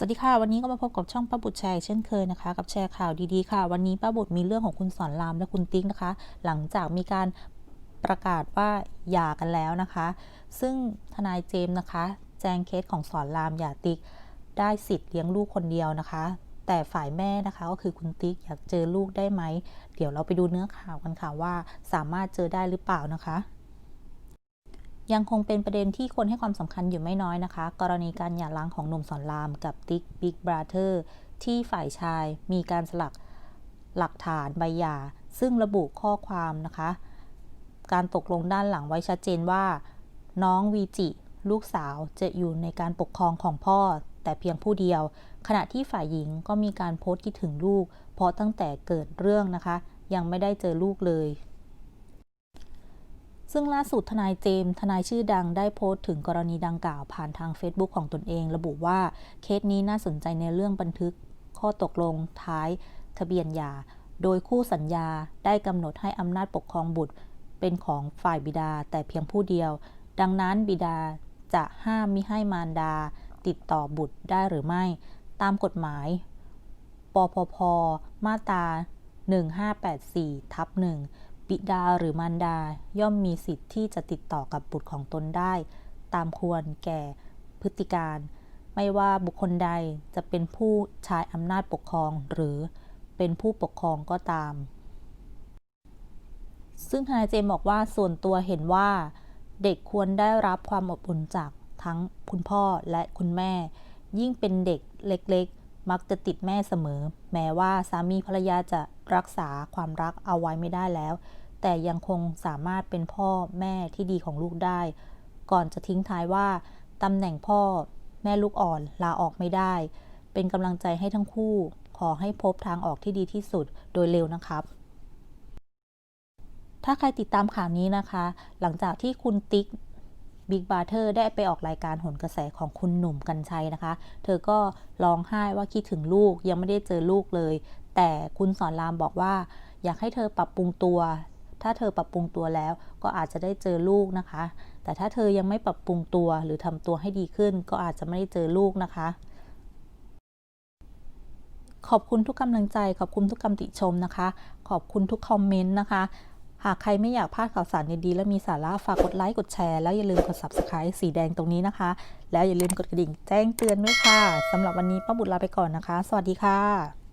สวัสดีค่ะ วันนี้ก็มาพบกับช่องป้าบุตรแชร์เช่นเคยนะคะ กับแชร์ข่าวดีๆค่ะ วันนี้ป้าบุตรมีเรื่องของคุณสอนรามและคุณติ๊กนะคะ หลังจากมีการประกาศว่าหย่ากันแล้วนะคะ ซึ่งทนายเจมส์นะคะ แจ้งเคสของสอนรามหย่าติ๊กได้สิทธิ์เลี้ยงลูกคนเดียวนะคะ แต่ฝ่ายแม่นะคะก็คือคุณติ๊กอยากเจอลูกได้ไหมเดี๋ยวเราไปดูเนื้อข่าวกันค่ะว่า สามารถเจอได้หรือเปล่านะคะ ยังคงเป็นประเด็นที่คนให้ความสำคัญอยู่ไม่น้อยนะคะ กรณีการหย่าร้างของหนุ่มสอนรามกับติ๊กบิ๊กบราเธอร์ที่ฝ่ายชายมีการสลักหลักฐานใบหย่า ซึ่งระบุข้อความนะคะ การตกลงด้านหลังไว้ชัดเจนว่า น้องวีจิ ลูกสาวจะอยู่ในการปกครองของพ่อ แต่เพียงผู้เดียว ขณะที่ฝ่ายหญิงก็มีการโพสต์คิดถึงลูก เพราะตั้งแต่เกิดเรื่องนะคะ ยังไม่ได้เจอลูกเลย ซึ่งล่าสุดทนายเจมส์ทนายชื่อดังได้โพสต์ถึงกรณีดังกล่าวผ่านทาง Facebook ของตนเอง ระบุว่าเคสนี้น่าสนใจในเรื่องบันทึก ข้อตกลงท้าย ทะเบียนหย่าโดยคู่สัญญาได้กำหนดให้อำนาจปกครองบุตร เป็นของฝ่ายบิดาแต่เพียงผู้เดียว ดังนั้นบิดาจะห้ามมิให้มารดา ติดต่อบุตรได้หรือไม่ ตามกฎหมายปปพมาตรา 1584 ทับหนึ่ง บิดาหรือมารดาย่อมมีสิทธิ์ที่จะติดต่อกับบุตรของตนได้ ตามควรแก่พฤติการ ไม่ว่าบุคคลใดจะเป็นผู้ใช้อำนาจปกครองหรือเป็นผู้ปกครองก็ตาม ซึ่งทนายเจมส์บอกว่าส่วนตัวเห็นว่า เด็กควรได้รับความอบอุ่นจากทั้งคุณพ่อและคุณแม่ ยิ่งเป็นเด็กเล็ก มักจะติดแม่เสมอ แม้ว่าสามีภรรยาจะรักษาความรักเอาไว้ไม่ได้แล้ว แต่ยังคงสามารถเป็นพ่อแม่ที่ดีของลูกได้ ก่อนจะทิ้งท้ายว่าตำแหน่งพ่อ แม่ลูกอ่อนลาออกไม่ได้ เป็นกำลังใจให้ทั้งคู่ ขอให้พบทางออกที่ดีที่สุดโดยเร็วนะครับ ถ้าใครติดตามข่าวนี้นะคะ หลังจากที่คุณติ๊ก บิ๊กบาร์เทอร์ได้ไปออกรายการหนกระแสของคุณหนุ่มกัญชัยนะคะ เธอก็ร้องไห้ว่าคิดถึงลูกยังไม่ได้เจอลูกเลย แต่คุณสอนรามบอกว่า อยากให้เธอปรับปรุงตัว ถ้าเธอปรับปรุงตัวแล้วก็อาจจะได้เจอลูกนะคะ แต่ถ้าเธอยังไม่ปรับปรุงตัวหรือทำตัวให้ดีขึ้น ก็อาจจะไม่ได้เจอลูกนะคะขอบคุณทุกกำลังใจ ขอบคุณทุกคำติชมนะคะ ขอบคุณทุกคอมเมนต์นะคะ หากใครไม่อยากพลาดข่าวสารดีๆและมีสาระฝากกดไลค์กดแชร์แล้วอย่าลืมกด subscribe สีแดงตรงนี้นะคะ แล้วอย่าลืมกดกระดิ่งแจ้งเตือนด้วยค่ะสำหรับวันนี้ป้าบุตรลาไปก่อนนะคะ สวัสดีค่ะ